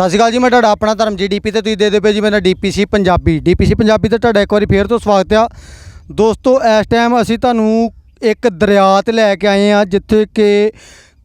ਸਤਿ ਸ਼੍ਰੀ ਅਕਾਲ ਜੀ, ਮੈਂ ਤੁਹਾਡਾ ਆਪਣਾ ਧਰਮ ਜੀ ਡੀਪੀ ਤੇ ਤੁਸੀਂ ਦੇ ਦਿਓ ਪਏ ਜੀ, ਮੇਰਾ ਡੀਪੀਸੀ ਪੰਜਾਬੀ। ਡੀਪੀਸੀ ਪੰਜਾਬੀ ਤੇ ਤੁਹਾਡਾ ਇੱਕ ਵਾਰੀ ਫੇਰ ਤੋਂ ਸਵਾਗਤ ਆ। ਦੋਸਤੋ, ਇਸ ਟਾਈਮ ਅਸੀਂ ਤੁਹਾਨੂੰ ਇੱਕ ਦਰਿਆ ਤੇ ਲੈ ਕੇ ਆਏ ਆ ਜਿੱਥੇ ਕਿ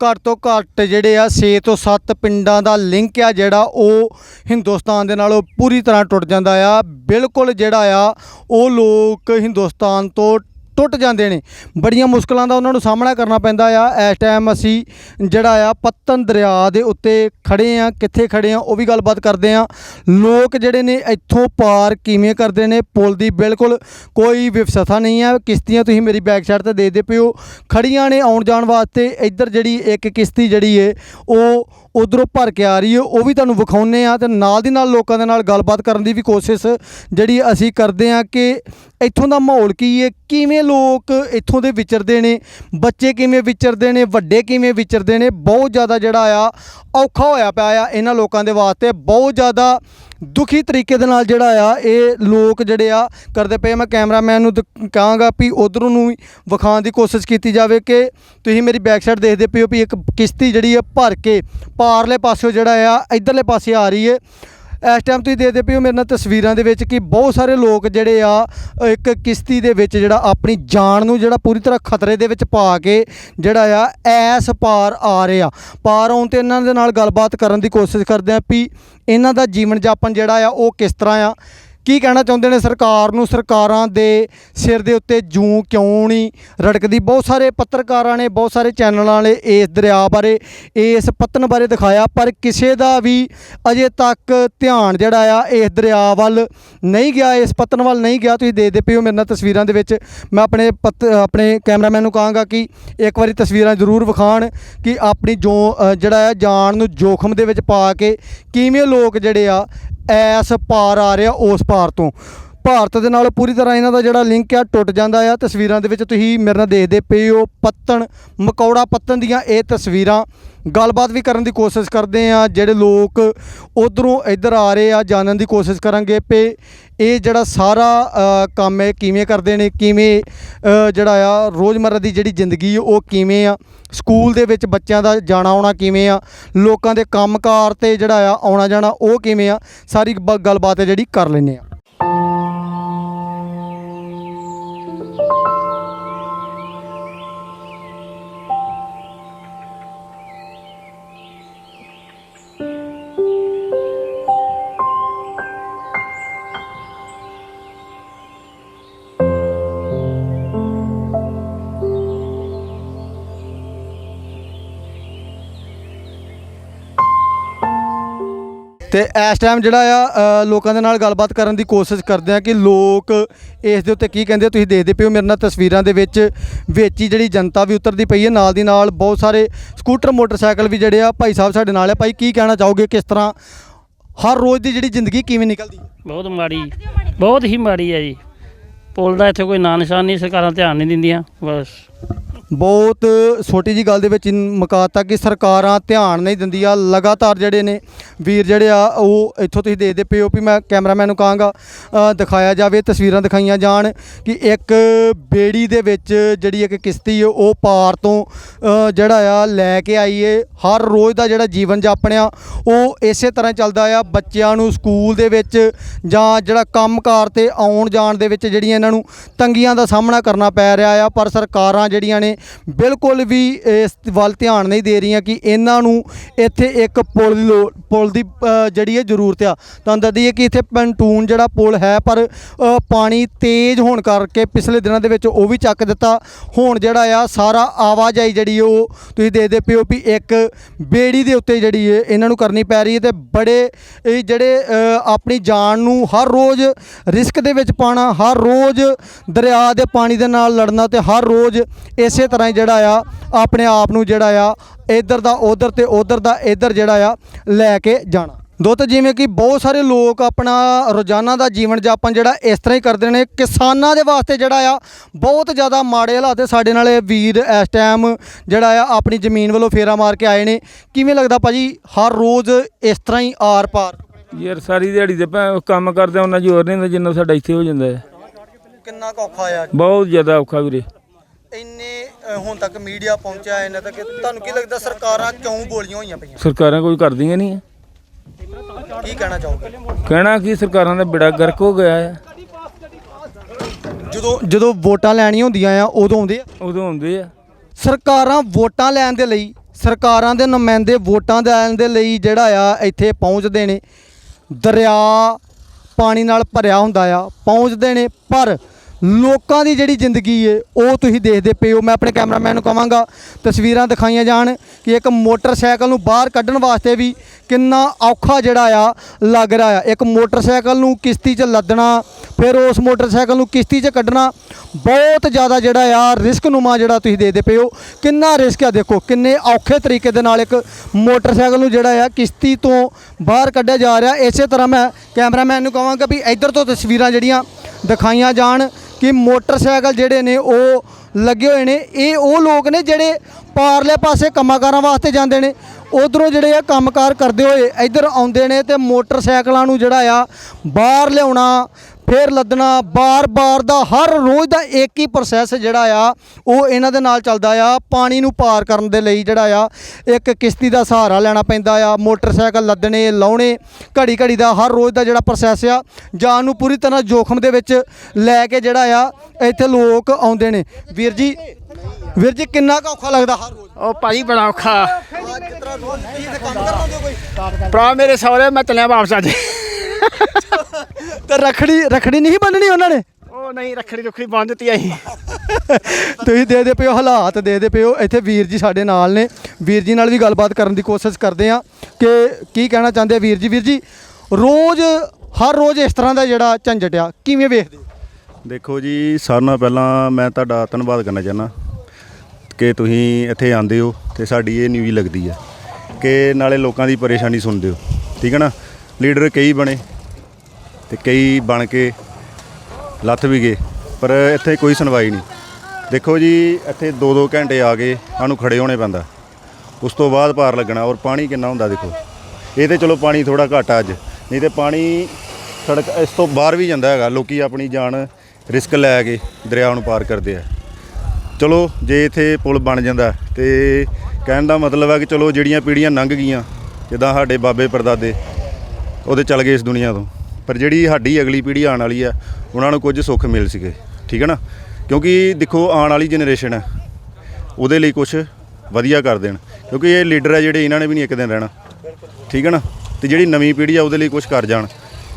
ਘੱਟ ਤੋਂ ਘੱਟ ਜਿਹੜੇ ਆ 6 ਤੋਂ 7 ਪਿੰਡਾਂ ਦਾ ਲਿੰਕ ਆ ਜਿਹੜਾ ਉਹ ਹਿੰਦੁਸਤਾਨ ਦੇ ਨਾਲ ਪੂਰੀ ਤਰ੍ਹਾਂ ਟੁੱਟ ਜਾਂਦਾ ਆ। ਬਿਲਕੁਲ ਜਿਹੜਾ ਆ, ਉਹ ਲੋਕ ਹਿੰਦੁਸਤਾਨ ਤੋਂ ਟੁੱਟ ਜਾਂਦੇ ਨੇ। ਬੜੀਆਂ ਮੁਸ਼ਕਲਾਂ ਦਾ ਉਹਨਾਂ ਨੂੰ ਸਾਹਮਣਾ ਕਰਨਾ ਪੈਂਦਾ ਆ। ਇਸ ਟਾਈਮ ਅਸੀਂ ਜਿਹੜਾ ਆ ਪੱਤਨ ਦਰਿਆ ਦੇ ਉੱਤੇ ਖੜੇ ਆ। ਕਿੱਥੇ ਖੜੇ ਆ, ਉਹ ਵੀ ਗੱਲਬਾਤ ਕਰਦੇ ਆ। ਲੋਕ ਜਿਹੜੇ ਨੇ ਇੱਥੋਂ ਪਾਰ ਕਿਵੇਂ ਕਰਦੇ ਨੇ, ਪੁਲ ਦੀ ਬਿਲਕੁਲ ਕੋਈ ਵਿਵਸਥਾ ਨਹੀਂ ਆ। ਕਿਸ਼ਤੀਆਂ ਤੁਸੀਂ ਮੇਰੀ ਬੈਕ ਸਾਈਡ ਤੇ ਦੇਖਦੇ ਪਿਓ ਖੜੀਆਂ ਨੇ ਆਉਣ ਜਾਣ ਵਾਸਤੇ। ਇੱਧਰ ਜਿਹੜੀ ਇੱਕ ਕਿਸ਼ਤੀ ਜਿਹੜੀ ਏ, ਉਹ ਉਧਰੋਂ ਭਰ ਕੇ ਆ ਰਹੀ ਹੈ, ਉਹ ਵੀ ਤੁਹਾਨੂੰ ਵਿਖਾਉਨੇ ਆ ਤੇ ਨਾਲ ਦੀ ਨਾਲ ਲੋਕਾਂ ਦੇ ਨਾਲ ਗੱਲਬਾਤ ਕਰਨ ਦੀ ਵੀ ਕੋਸ਼ਿਸ਼ ਜਿਹੜੀ ਅਸੀਂ ਕਰਦੇ ਆ ਕਿ ਇੱਥੋਂ ਦਾ ਮਾਹੌਲ ਕੀ ਹੈ, ਕਿਵੇਂ ਲੋਕ ਇੱਥੋਂ ਦੇ ਵਿਚਰਦੇ ਨੇ, ਬੱਚੇ ਕਿਵੇਂ ਵਿਚਰਦੇ ਨੇ, ਵੱਡੇ ਕਿਵੇਂ ਵਿਚਰਦੇ ਨੇ, ਬਹੁਤ ਜ਼ਿਆਦਾ ਜਿਹੜਾ ਆ ਔਖਾ ਹੋਇਆ ਪਿਆ ਆ ਇਹਨਾਂ ਲੋਕਾਂ ਦੇ ਵਾਸਤੇ, ਬਹੁਤ ਜ਼ਿਆਦਾ ਦੁਖੀ ਤਰੀਕੇ ਦੇ ਨਾਲ ਜਿਹੜਾ ਆ, ਇਹ ਲੋਕ ਜਿਹੜੇ ਆ ਕਰਦੇ ਪਏ ਮੈਂ ਕੈਮਰਾਮੈਨ ਨੂੰ ਦ- ਕਹਾਂਗਾ ਵੀ ਉਧਰੋਂ ਨੂੰ ਵਿਖਾਉਣ ਦੀ ਕੋਸ਼ਿਸ਼ ਕੀਤੀ ਜਾਵੇ ਕਿ ਤੁਸੀਂ ਮੇਰੀ ਬੈਕ ਸਾਈਡ ਦੇਖਦੇ ਪਿਓ ਵੀ ਇੱਕ ਕਿਸ਼ਤੀ ਜਿਹੜੀ ਆ ਭਰ ਕੇ ਪਾਰਲੇ ਪਾਸਿਓ ਜਿਹੜਾ ਆ, ਇਧਰਲੇ ਪਾਸੇ ਆ ਰਹੀ ਏ। ਇਸ ਟਾਈਮ ਤੁਸੀਂ ਦੇਖਦੇ ਪਏ ਹੋ ਮੇਰੇ ਨਾਲ ਤਸਵੀਰਾਂ ਦੇ ਵਿੱਚ ਕਿ ਬਹੁਤ ਸਾਰੇ ਲੋਕ ਜਿਹੜੇ ਆ, ਇੱਕ ਕਿਸ਼ਤੀ ਦੇ ਵਿੱਚ ਜਿਹੜਾ ਆਪਣੀ ਜਾਨ ਨੂੰ ਜਿਹੜਾ ਪੂਰੀ ਤਰ੍ਹਾਂ ਖਤਰੇ ਦੇ ਵਿੱਚ ਪਾ ਕੇ ਜਿਹੜਾ ਆ, ਐਸ ਪਾਰ ਆ ਰਹੇ ਆ। ਪਾਰ ਆਉਣ ਤੇ ਇਹਨਾਂ ਦੇ ਨਾਲ ਗੱਲਬਾਤ ਕਰਨ ਦੀ ਕੋਸ਼ਿਸ਼ ਕਰਦੇ ਆ ਵੀ ਇਹਨਾਂ ਦਾ ਜੀਵਨ ਜਾਪਨ ਜਿਹੜਾ ਆ, ਉਹ ਕਿਸ ਤਰ੍ਹਾਂ ਆ? ਕੀ ਕਹਿਣਾ ਚਾਹੁੰਦੇ ਨੇ ਸਰਕਾਰ ਨੂੰ? ਸਰਕਾਰਾਂ ਦੇ ਸਿਰ ਦੇ ਉੱਤੇ ਜੂੰ ਕਿਉਂ ਨਹੀਂ ਰੜਕਦੀ? ਬਹੁਤ ਸਾਰੇ ਪੱਤਰਕਾਰਾਂ ਨੇ, ਬਹੁਤ ਸਾਰੇ ਚੈਨਲਾਂ ਨੇ ਇਸ ਦਰਿਆ ਬਾਰੇ, ਇਸ ਪਤਨ ਬਾਰੇ ਦਿਖਾਇਆ, ਪਰ ਕਿਸੇ ਦਾ ਵੀ ਅਜੇ ਤੱਕ ਧਿਆਨ ਜਿਹੜਾ ਆ, ਇਸ ਦਰਿਆ ਵੱਲ ਨਹੀਂ ਗਿਆ, ਇਸ ਪਤਨ ਵੱਲ ਨਹੀਂ ਗਿਆ। ਤੁਸੀਂ ਦੇਖਦੇ ਪਿਓ ਮੇਰੇ ਨਾਲ ਤਸਵੀਰਾਂ ਦੇ ਵਿੱਚ। ਮੈਂ ਆਪਣੇ ਪੱਤ, ਆਪਣੇ ਕੈਮਰਾਮੈਨ ਨੂੰ ਕਹਾਂਗਾ ਕਿ ਇੱਕ ਵਾਰੀ ਤਸਵੀਰਾਂ ਜ਼ਰੂਰ ਵਿਖਾਣ ਕਿ ਆਪਣੀ ਜੋ ਜਿਹੜਾ ਆ, ਜਾਨ ਨੂੰ ਜੋਖਮ ਦੇ ਵਿੱਚ ਪਾ ਕੇ ਕਿਵੇਂ ਲੋਕ ਜਿਹੜੇ ਆ ਐਸ ਪਾਰ ਆ ਰਿਹਾ ਉਸ ਪਾਰ ਤੋਂ। ਭਾਰਤ ਦੇ ਨਾਲ ਪੂਰੀ ਤਰ੍ਹਾਂ ਇਹਨਾਂ ਦਾ ਜਿਹੜਾ ਲਿੰਕ ਆ ਟੁੱਟ ਜਾਂਦਾ ਆ। ਤਸਵੀਰਾਂ ਦੇ ਵਿੱਚ ਤੁਸੀਂ ਮੇਰੇ ਨਾਲ ਦੇਖਦੇ ਪਏ ਹੋ, ਪੱਤਣ, ਮਕੌੜਾ ਪੱਤਣ ਦੀਆਂ ਇਹ ਤਸਵੀਰਾਂ। ਗੱਲਬਾਤ ਵੀ ਕਰਨ ਦੀ ਕੋਸ਼ਿਸ਼ ਕਰਦੇ ਆ, ਜਿਹੜੇ ਲੋਕ ਉਧਰੋਂ ਇੱਧਰ ਆ ਰਹੇ ਆ, ਜਾਣਨ ਦੀ ਕੋਸ਼ਿਸ਼ ਕਰਾਂਗੇ ਪੇ। ਇਹ ਜਿਹੜਾ ਸਾਰਾ ਕੰਮ ਹੈ ਕਿਵੇਂ ਕਰਦੇ ਨੇ, ਕਿਵੇਂ ਜਿਹੜਾ ਆ, ਰੋਜ਼ਮਰਰਾ ਦੀ ਜਿਹੜੀ ਜ਼ਿੰਦਗੀ ਉਹ ਕਿਵੇਂ ਆ? ਸਕੂਲ ਦੇ ਵਿੱਚ ਬੱਚਿਆਂ ਦਾ ਜਾਣਾ ਆਉਣਾ ਕਿਵੇਂ ਆ? ਲੋਕਾਂ ਦੇ ਕੰਮਕਾਰ ਤੇ ਜਿਹੜਾ ਆ ਆਉਣਾ ਜਾਣਾ ਉਹ ਕਿਵੇਂ ਆ? ਸਾਰੀ ਬ- ਗੱਲਬਾਤ ਹੈ ਜਿਹੜੀ ਕਰ ਲੈਂਦੇ ਆ। ਤੇ ਇਸ ਟਾਈਮ ਜਿਹੜਾ ਆ ਅ, ਲੋਕਾਂ ਦੇ ਨਾਲ ਗੱਲਬਾਤ ਕਰਨ ਦੀ ਕੋਸ਼ਿਸ਼ ਕਰਦੇ ਆ ਕਿ ਲੋਕ ਇਸ ਦੇ ਉੱਤੇ ਕੀ ਕਹਿੰਦੇ ਆ। ਤੁਸੀਂ ਦੇਖਦੇ ਪਿਓ ਮੇਰੇ ਨਾਲ ਤਸਵੀਰਾਂ ਦੇ ਵਿੱਚ ਵਿੱਚ ਹੀ ਜਿਹੜੀ ਜਨਤਾ ਵੀ ਉਤਰਦੀ ਪਈ ਹੈ ਨਾਲ ਦੀ ਨਾਲ ਬਹੁਤ ਸਾਰੇ ਸਕੂਟਰ ਮੋਟਰਸਾਈਕਲ ਵੀ ਜਿਹੜੇ ਆ ਭਾਈ ਸਾਹਿਬ ਸਾਡੇ ਨਾਲ ਆ। ਭਾਈ ਕੀ ਕਹਿਣਾ ਚਾਹੋਗੇ ਕਿਸ ਤਰ੍ਹਾਂ ਹਰ ਰੋਜ਼ ਦੀ ਜਿਹੜੀ ਜ਼ਿੰਦਗੀ ਕਿਵੇਂ ਨਿਕਲਦੀ ਹੈ? ਬਹੁਤ ਮਾੜੀ ਬਹੁਤ ਹੀ ਮਾੜੀ ਹੈ ਜੀ। ਪੁਲ ਦਾ ਇੱਥੇ ਕੋਈ ਨਾਂ ਨਿਸ਼ਾਨ ਨਹੀਂ ਸਰਕਾਰਾਂ ਧਿਆਨ ਨਹੀਂ ਦਿੰਦੀਆਂ ਬਸ। ਬਹੁਤ ਛੋਟੀ ਜੀ ਗੱਲ ਦੇ ਵਿੱਚ ਮੁਕਾਤਾ ਕਿ ਸਰਕਾਰਾਂ ਧਿਆਨ ਨਹੀਂ ਦਿੰਦੀਆਂ, ਲਗਾਤਾਰ ਜਿਹੜੇ ਨੇ ਵੀਰ ਜਿਹੜੇ ਆ, ਉਹ ਇੱਥੋਂ ਤੁਸੀਂ ਦੇਖਦੇ ਪਿਓ ਵੀ ਮੈਂ ਕੈਮਰਾਮੈਨ ਨੂੰ ਕਹਾਂਗਾ ਦਿਖਾਇਆ ਜਾਵੇ, ਤਸਵੀਰਾਂ ਦਿਖਾਈਆਂ ਜਾਣ ਕਿ ਇੱਕ ਬੇੜੀ ਦੇ ਵਿੱਚ ਜਿਹੜੀ ਇੱਕ ਕਿਸ਼ਤੀ ਉਹ ਪਾਰ ਤੋਂ ਜਿਹੜਾ ਆ, ਲੈ ਕੇ ਆਈਏ ਹਰ ਰੋਜ਼ ਦਾ ਜਿਹੜਾ ਜੀਵਨ ਜਾਪਣ ਆ ਉਹ ਇਸੇ ਤਰ੍ਹਾਂ ਚੱਲਦਾ ਆ। ਬੱਚਿਆਂ ਨੂੰ ਸਕੂਲ ਦੇ ਵਿੱਚ ਜਾਂ ਜਿਹੜਾ ਕੰਮਕਾਰ ਤੇ ਆਉਣ ਜਾਣ ਦੇ ਵਿੱਚ ਜਿਹੜੀਆਂ ਇਹਨਾਂ ਨੂੰ ਤੰਗੀਆਂ ਦਾ ਸਾਹਮਣਾ ਕਰਨਾ ਪੈ ਰਿਹਾ ਆ, ਪਰ ਸਰਕਾਰਾਂ ਜਿਹੜੀਆਂ ਨੇ ਬਿਲਕੁਲ ਵੀ ਇਸ ਵੱਲ ਧਿਆਨ ਨਹੀਂ ਦੇ ਰਹੀਆਂ ਕਿ ਇਹਨਾਂ ਨੂੰ ਇੱਥੇ ਇੱਕ ਪੁਲ ਦੀ ਪੁਲ ਦੀ ਜਿਹੜੀ ਹੈ ਜ਼ਰੂਰਤ ਆ। ਤੁਹਾਨੂੰ ਦੱਸ ਦਈਏ ਕਿ ਇੱਥੇ ਪੰਟੂਨ ਜਿਹੜਾ ਪੁਲ ਹੈ, ਪਰ ਪਾਣੀ ਤੇਜ਼ ਹੋਣ ਕਰਕੇ ਪਿਛਲੇ ਦਿਨਾਂ ਦੇ ਵਿੱਚ ਉਹ ਵੀ ਚੱਕ ਦਿੱਤਾ। ਹੁਣ ਜਿਹੜਾ ਆ, ਸਾਰਾ ਆਵਾਜਾਈ ਜਿਹੜੀ ਉਹ ਤੁਸੀਂ ਦੇਖਦੇ ਪਿਓ ਵੀ ਇੱਕ ਬੇੜੀ ਦੇ ਉੱਤੇ ਜਿਹੜੀ ਹੈ ਇਹਨਾਂ ਨੂੰ ਕਰਨੀ ਪੈ ਰਹੀ ਹੈ ਤੇ ਬੜੇ ਇਹ ਜਿਹੜੇ ਆਪਣੀ ਜਾਨ ਨੂੰ ਹਰ ਰੋਜ਼ ਰਿਸਕ ਦੇ ਵਿੱਚ ਪਾਣਾ ਹਰ ਰੋਜ਼ ਦਰਿਆ ਦੇ ਪਾਣੀ ਦੇ ਨਾਲ ਲੜਨਾ ਤੇ ਹਰ ਰੋਜ਼ ਇਸੇ ਤਰ੍ਹਾਂ ਹੀ ਜਿਹੜਾ ਆ ਆਪਣੇ ਆਪ ਨੂੰ ਜਿਹੜਾ ਆ ਇੱਧਰ ਦਾ ਉਧਰ ਤੇ ਉਧਰ ਦਾ ਇੱਧਰ ਜਿਹੜਾ ਆ ਲੈ ਕੇ ਜਾਣਾ। ਦੋਸਤ ਜਿਵੇਂ ਕਿ ਬਹੁਤ ਸਾਰੇ ਲੋਕ ਆਪਣਾ ਰੋਜ਼ਾਨਾ ਦਾ ਜੀਵਨ ਜਾਪਨ ਜਿਹੜਾ ਇਸ ਤਰ੍ਹਾਂ ਹੀ ਕਰਦੇ ਨੇ ਕਿਸਾਨਾਂ ਦੇ ਵਾਸਤੇ ਜਿਹੜਾ ਆ ਬਹੁਤ ਜ਼ਿਆਦਾ ਮਾੜੇ ਹਾਲਾਤ ਹੈ ਸਾਡੇ ਨਾਲ ਇਹ ਵੀਰ ਇਸ ਟਾਈਮ ਜਿਹੜਾ ਆ ਆਪਣੀ ਜ਼ਮੀਨ ਵੱਲੋਂ ਫੇਰਾ ਮਾਰ ਕੇ ਆਏ ਨੇ। ਕਿਵੇਂ ਲੱਗਦਾ ਭਾਜੀ ਹਰ ਰੋਜ਼ ਇਸ ਤਰ੍ਹਾਂ ਹੀ ਆਰ ਪਾਰ? ਯਾਰ ਸਾਰੀ ਦਿਹਾੜੀ ਭੈ- ਕੰਮ ਕਰਦੇ ਉਹਨਾਂ ਜ਼ੋਰ ਨਹੀਂ ਹੁੰਦਾ ਜਿੰਨਾ ਸਾਡਾ ਇੱਥੇ ਹੋ ਜਾਂਦਾ ਹੈ। ਕਿੰਨਾ ਔਖਾ ਆ? ਬਹੁਤ ਜ਼ਿਆਦਾ ਔਖਾ ਵੀਰੇ। ਇੰਨੇ ਅ, ਹੁਣ ਤੱਕ ਮੀਡੀਆ ਪਹੁੰਚਿਆ ਇਹਨਾਂ ਤੱਕ ਤੁਹਾਨੂੰ ਕੀ ਲੱਗਦਾ ਸਰਕਾਰਾਂ ਕਿਉਂ ਬੋਲੀਆਂ ਹੋਈਆਂ ਪਈਆਂ? ਸਰਕਾਰਾਂ ਕੋਈ ਕਰਦੀਆਂ ਨਹੀਂ ਹੈ। ਕੀ ਕਹਿਣਾ ਚਾਹੋਗੇ? ਕਹਿਣਾ ਕੀ ਸਰਕਾਰਾਂ ਦਾ ਬਿੜਾ ਗਰਕ ਹੋ ਗਿਆ ਹੈ। ਜਦੋਂ ਜਦੋਂ ਵੋਟਾਂ ਲੈਣੀਆਂ ਹੁੰਦੀਆਂ ਆ ਉਦੋਂ ਆਉਂਦੇ ਆ। ਉਦੋਂ ਹੁੰਦੇ ਆ। ਸਰਕਾਰਾਂ ਵੋਟਾਂ ਲੈਣ ਦੇ ਲਈ ਸਰਕਾਰਾਂ ਦੇ ਨੁਮਾਇੰਦੇ ਵੋਟਾਂ ਲੈਣ ਦੇ ਲਈ ਜਿਹੜਾ ਆ ਇੱਥੇ ਪਹੁੰਚਦੇ ਨੇ। ਦਰਿਆ ਪਾਣੀ ਨਾਲ ਭਰਿਆ ਹੁੰਦਾ ਆ ਪਹੁੰਚਦੇ ਨੇ ਪਰ ਲੋਕਾਂ ਦੀ ਜਿਹੜੀ ਜ਼ਿੰਦਗੀ ਏ, ਉਹ ਤੁਸੀਂ ਦੇਖਦੇ ਪਏ ਹੋ। ਮੈਂ ਆਪਣੇ ਕੈਮਰਾਮੈਨ ਨੂੰ ਕਹਾਂਗਾ ਤਸਵੀਰਾਂ ਦਿਖਾਈਆਂ ਜਾਣ ਕਿ ਇੱਕ ਮੋਟਰਸਾਈਕਲ ਨੂੰ ਬਾਹਰ ਕੱਢਣ ਵਾਸਤੇ ਵੀ ਕਿੰਨਾ ਔਖਾ ਜਿਹੜਾ ਆ, ਲੱਗ ਰਿਹਾ ਆ। ਇੱਕ ਮੋਟਰਸਾਈਕਲ ਨੂੰ ਕਿਸ਼ਤੀ 'ਚ ਲੱਦਣਾ, ਫਿਰ ਉਸ ਮੋਟਰਸਾਈਕਲ ਨੂੰ ਕਿਸ਼ਤੀ 'ਚ ਕੱਢਣਾ, ਬਹੁਤ ਜ਼ਿਆਦਾ ਜਿਹੜਾ ਆ ਰਿਸਕ ਨੂਮਾ ਜਿਹੜਾ ਤੁਸੀਂ ਦੇਖਦੇ ਪਏ ਹੋ। ਕਿੰਨਾ ਰਿਸਕ ਆ ਦੇਖੋ, ਕਿੰਨੇ ਔਖੇ ਤਰੀਕੇ ਦੇ ਨਾਲ ਇੱਕ ਮੋਟਰਸਾਈਕਲ ਨੂੰ ਜਿਹੜਾ ਆ, ਕਿਸ਼ਤੀ ਤੋਂ ਬਾਹਰ ਕੱਢਿਆ ਜਾ ਰਿਹਾ। ਇਸੇ ਤਰ੍ਹਾਂ ਮੈਂ ਕੈਮਰਾਮੈਨ ਨੂੰ ਕਹਾਂਗਾ ਵੀ ਇੱਧਰ ਤੋਂ ਤਸਵੀਰਾਂ ਜਿਹੜੀਆਂ ਦਿਖਾਈਆਂ ਜਾਣ। ਕਿ ਮੋਟਰਸਾਈਕਲ ਜਿਹੜੇ ਨੇ ਉਹ ਲੱਗੇ ਹੋਏ ਨੇ। ਇਹ ਉਹ ਲੋਕ ਨੇ ਜਿਹੜੇ ਪਾਰਲੇ ਪਾਸੇ ਕੰਮਾਂ-ਕਾਰਾਂ ਵਾਸਤੇ ਜਾਂਦੇ ਨੇ। ਉਧਰੋਂ ਜਿਹੜੇ ਆ ਕੰਮਕਾਰ ਕਰਦੇ ਹੋਏ ਇੱਧਰ ਆਉਂਦੇ ਨੇ ਤੇ ਮੋਟਰਸਾਈਕਲਾਂ ਨੂੰ ਜਿਹੜਾ ਆ ਬਾਹਰ ਲਿਆਉਣਾ ਫੇਰ ਲੱਦਣਾ ਬਾਰ-ਬਾਰ ਦਾ ਹਰ ਰੋਜ਼ ਦਾ ਇੱਕ ਹੀ ਪ੍ਰੋਸੈਸ ਜਿਹੜਾ ਆ ਉਹ ਇਹਨਾਂ ਦੇ ਨਾਲ ਚੱਲਦਾ ਆ। ਪਾਣੀ ਨੂੰ ਪਾਰ ਕਰਨ ਦੇ ਲਈ ਜਿਹੜਾ ਆ ਇੱਕ ਕਿਸ਼ਤੀ ਦਾ ਸਹਾਰਾ ਲੈਣਾ ਪੈਂਦਾ ਆ ਮੋਟਰਸਾਈਕਲ ਲੱਦਣੇ ਲਾਉਣੇ ਘੜੀ ਘੜੀ ਦਾ ਹਰ ਰੋਜ਼ ਦਾ ਜਿਹੜਾ ਪ੍ਰੋਸੈਸ ਆ ਜਾਨ ਨੂੰ ਪੂਰੀ ਤਰ੍ਹਾਂ ਜੋਖਮ ਦੇ ਵਿੱਚ ਲੈ ਕੇ ਜਿਹੜਾ ਆ ਇੱਥੇ ਲੋਕ ਆਉਂਦੇ ਨੇ। ਵੀਰ ਜੀ ਵੀਰ ਜੀ ਕਿੰਨਾ ਕੁ ਔਖਾ ਲੱਗਦਾ ਹਰ ਰੋਜ਼? ਉਹ ਭਾਈ ਬੜਾ ਔਖਾ। ਤਰ੍ਹਾਂ ਰੋਜ਼ ਕੀ ਤੇ ਕੰਮ ਕਰਵਾਉਂਦੇ ਕੋਈ? ਭਰਾ ਮੇਰੇ ਸਹੁਰੇ ਮੈਂ ਚੱਲਿਆ ਵਾਪਸ ਅੱਜ। ਤੇ ਰਖੜੀ ਰਖੜੀ ਨਹੀਂ ਬੰਨਣੀ ਉਹਨਾਂ ਨੇ? ਉਹ ਨਹੀਂ ਰੱਖੜੀ ਰੁਖੜੀ ਬੰਨ ਦਿੱਤੀ ਅਸੀਂ। ਤੁਸੀਂ ਦੇ ਦੇ ਪਿਓ ਹਾਲਾਤ ਦੇ ਦੇ ਪਿਓ। ਇੱਥੇ ਵੀਰ ਜੀ ਸਾਡੇ ਨਾਲ ਨੇ। ਵੀਰ ਜੀ ਨਾਲ ਵੀ ਗੱਲਬਾਤ ਕਰਨ ਦੀ ਕੋਸ਼ਿਸ਼ ਕਰਦੇ ਆ ਕਿ ਕੀ ਕਹਿਣਾ ਚਾਹੁੰਦੇ ਆ ਵੀਰ ਜੀ? ਵੀਰ ਜੀ ਰੋਜ਼ ਹਰ ਰੋਜ਼ ਇਸ ਤਰ੍ਹਾਂ ਦਾ ਜਿਹੜਾ ਝੰਜਟ ਆ ਕਿਵੇਂ ਵੇਖਦੇ? ਦੇਖੋ ਜੀ ਸਾਰਿਆਂ ਨਾਲੋਂ ਪਹਿਲਾਂ ਮੈਂ ਤੁਹਾਡਾ ਧੰਨਵਾਦ ਕਰਨਾ ਚਾਹੁੰਦਾ ਕਿ ਤੁਸੀਂ ਇੱਥੇ ਆਉਂਦੇ ਹੋ ਤੇ ਸਾਡੀ ਇਹ ਨਿਊਜ਼ ਲੱਗਦੀ ਹੈ ਕਿ ਨਾਲੇ ਲੋਕਾਂ ਦੀ ਪਰੇਸ਼ਾਨੀ ਸੁਣਦੇ ਹੋ। ਠੀਕ ਹੈ ਨਾ? ਲੀਡਰ ਕਈ ਬਣੇ ਤੇ ਕਈ ਬਣ ਕੇ ਲੱਥ ਵੀ ਗਏ, ਪਰ ਇੱਥੇ ਕੋਈ ਸੁਣਵਾਈ ਨਹੀਂ। ਦੇਖੋ ਜੀ, ਇੱਥੇ 2-2 ਘੰਟੇ ਆ ਕੇ ਸਾਨੂੰ ਖੜੇ ਹੋਣੇ ਪੈਂਦਾ। ਉਸ ਤੋਂ ਬਾਅਦ ਪਾਰ ਲੱਗਣਾ ਔਰ ਪਾਣੀ ਕਿੰਨਾ ਹੁੰਦਾ ਦੇਖੋ। ਇਹ ਤੇ ਚਲੋ ਪਾਣੀ ਥੋੜਾ ਘੱਟ ਆ ਅੱਜ, ਨਹੀਂ ਤੇ ਪਾਣੀ ਸੜਕ ਇਸ ਤੋਂ ਬਾਹਰ ਵੀ ਜਾਂਦਾ ਹੈਗਾ, ਲੋਕੀ ਆਪਣੀ ਜਾਨ ਰਿਸਕ ਲੈ ਕੇ ਦਰਿਆ ਨੂੰ ਪਾਰ ਕਰਦੇ ਆ। ਚਲੋ, ਜੇ ਇੱਥੇ ਪੁਲ ਬਣ ਜਾਂਦਾ ਤੇ ਕਹਿਣ ਦਾ ਮਤਲਬ ਹੈ ਕਿ ਚਲੋ ਜਿਹੜੀਆਂ ਪੀੜ੍ਹੀਆਂ ਲੰਘ ਗਈਆਂ, ਜਿੱਦਾਂ ਸਾਡੇ ਬਾਬੇ ਪਰਦਾਦੇ, ਉਹਦੇ ਚੱਲ ਗਏ ਇਸ ਦੁਨੀਆ ਤੋਂ। ਪਰ ਜਿਹੜੀ ਸਾਡੀ ਅਗਲੀ ਪੀੜ੍ਹੀ ਆਉਣ ਵਾਲੀ ਆ, ਉਹਨਾਂ ਨੂੰ ਕੁਝ ਸੁੱਖ ਮਿਲ ਸਕੇ ਠੀਕ ਹੈ ਨਾ? ਕਿਉਂਕਿ ਦੇਖੋ, ਆਉਣ ਵਾਲੀ ਜਨਰੇਸ਼ਨ ਹੈ ਉਹਦੇ ਲਈ ਕੁਝ ਵਧੀਆ ਕਰ ਦੇਣ, ਕਿਉਂਕਿ ਇਹ ਲੀਡਰ ਹੈ ਜਿਹੜੇ ਇਹਨਾਂ ਨੇ ਵੀ ਨਹੀਂ ਇੱਕ ਦਿਨ ਰਹਿਣਾ, ਠੀਕ ਹੈ ਨਾ? ਤੇ ਜਿਹੜੀ ਨਵੀਂ ਪੀੜ੍ਹੀ ਆ, ਉਹਦੇ ਲਈ ਕੁਝ ਕਰ ਜਾਣ,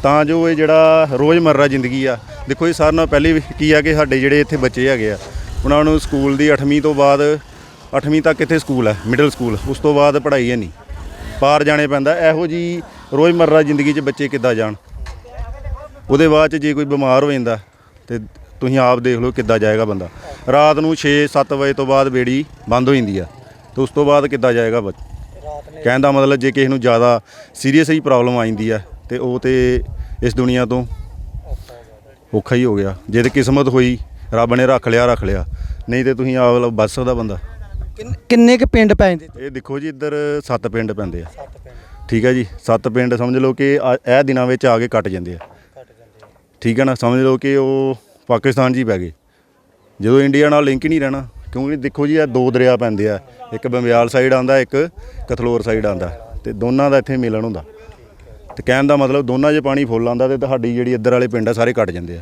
ਤਾਂ ਜੋ ਇਹ ਜਿਹੜਾ ਰੋਜ਼ਮਰਰਾ ਜ਼ਿੰਦਗੀ ਆ, ਦੇਖੋ ਇਹ ਸਾਰਿਆਂ ਨਾਲ ਪਹਿਲੇ ਵੀ ਕੀ ਆ ਕਿ ਸਾਡੇ ਜਿਹੜੇ ਇੱਥੇ ਬੱਚੇ ਹੈਗੇ ਆ, ਉਹਨਾਂ ਨੂੰ ਸਕੂਲ ਦੀ 8ਵੀਂ ਤੋਂ ਬਾਅਦ 8ਵੀਂ ਤੱਕ ਇੱਥੇ ਸਕੂਲ ਹੈ ਮਿਡਲ ਸਕੂਲ ਉਸ ਤੋਂ ਬਾਅਦ ਪੜ੍ਹਾਈ ਹੈ ਨਹੀਂ, ਪਾਰ ਜਾਣੇ ਪੈਂਦਾ, ਇਹੋ ਜੀ ਰੋਜ਼ਮਰਰਾ ਜ਼ਿੰਦਗੀ 'ਚ ਬੱਚੇ ਕਿੱਦਾਂ ਜਾਣ? ਉਹਦੇ ਬਾਅਦ 'ਚ ਜੇ ਕੋਈ ਬਿਮਾਰ ਹੋ ਜਾਂਦਾ ਤੇ ਤੁਸੀਂ ਆਪ ਦੇਖ ਲਓ ਕਿੱਦਾਂ ਜਾਏਗਾ ਬੰਦਾ। ਰਾਤ ਨੂੰ 6-7 ਵਜੇ ਤੋਂ ਬਾਅਦ ਬੇੜੀ ਬੰਦ ਹੋ ਜਾਂਦੀ ਆ ਤੇ ਉਸ ਤੋਂ ਬਾਅਦ ਕਿੱਦਾਂ ਜਾਏਗਾ ਬੱਚ ਕਹਿਣ ਦਾ ਮਤਲਬ ਜੇ ਕਿਸੇ ਨੂੰ ਜ਼ਿਆਦਾ ਸੀਰੀਅਸ ਹੀ ਪ੍ਰੋਬਲਮ ਆ ਜਾਂਦੀ ਆ ਤੇ ਉਹ ਤੇ ਇਸ ਦੁਨੀਆ ਤੋਂ ਔਖਾ ਹੀ ਹੋ ਗਿਆ। ਜੇ ਤੇ ਕਿਸਮਤ ਹੋਈ ਰੱਬ ਨੇ ਰੱਖ ਲਿਆ ਰੱਖ ਲਿਆ। ਨਹੀਂ ਤੇ ਤੁਸੀਂ ਆਪ ਬਚ ਸਕਦਾ ਬੰਦਾ। ਕਿੰਨ- ਕੁ ਪਿੰਡ ਪੈ ਜਾਂਦੇ? ਇਹ ਦੇਖੋ ਜੀ ਇੱਧਰ ਸੱਤ ਪਿੰਡ ਪੈਂਦੇ ਆ। ਠੀਕ ਹੈ ਜੀ ਸੱਤ ਪਿੰਡ ਸਮਝ ਲਓ ਕਿ ਇਹ ਦਿਨਾਂ ਵਿੱਚ ਆ ਕੇ ਕੱਟ ਜਾਂਦੇ ਆ। ਠੀਕ ਹੈ ਨਾ? ਸਮਝ ਲਓ ਕਿ ਉਹ ਪਾਕਿਸਤਾਨ 'ਚ ਹੀ ਪੈ ਗਏ। ਜਦੋਂ ਇੰਡੀਆ ਨਾਲ ਲਿੰਕ ਹੀ ਨਹੀਂ ਰਹਿਣਾ ਕਿਉਂਕਿ ਦੇਖੋ ਜੀ ਇਹ ਦੋ ਦਰਿਆ ਪੈਂਦੇ ਆ। ਇੱਕ ਬੰਬਿਆਲ ਸਾਈਡ ਆਂਦਾ ਇੱਕ ਕਥਲੋਰ ਸਾਈਡ ਆਂਦਾ ਤੇ ਦੋਨਾਂ ਦਾ ਇੱਥੇ ਮਿਲਣ ਹੁੰਦਾ। ਤੇ ਕਹਿਣ ਦਾ ਮਤਲਬ ਦੋਨਾਂ 'ਚ ਪਾਣੀ ਫੁੱਲ ਆਂਦਾ ਤੇ ਤੁਹਾਡੀ ਜਿਹੜੀ ਇੱਧਰ ਵਾਲੇ ਪਿੰਡ ਆ ਸਾਰੇ ਕੱਟ ਜਾਂਦੇ ਆ।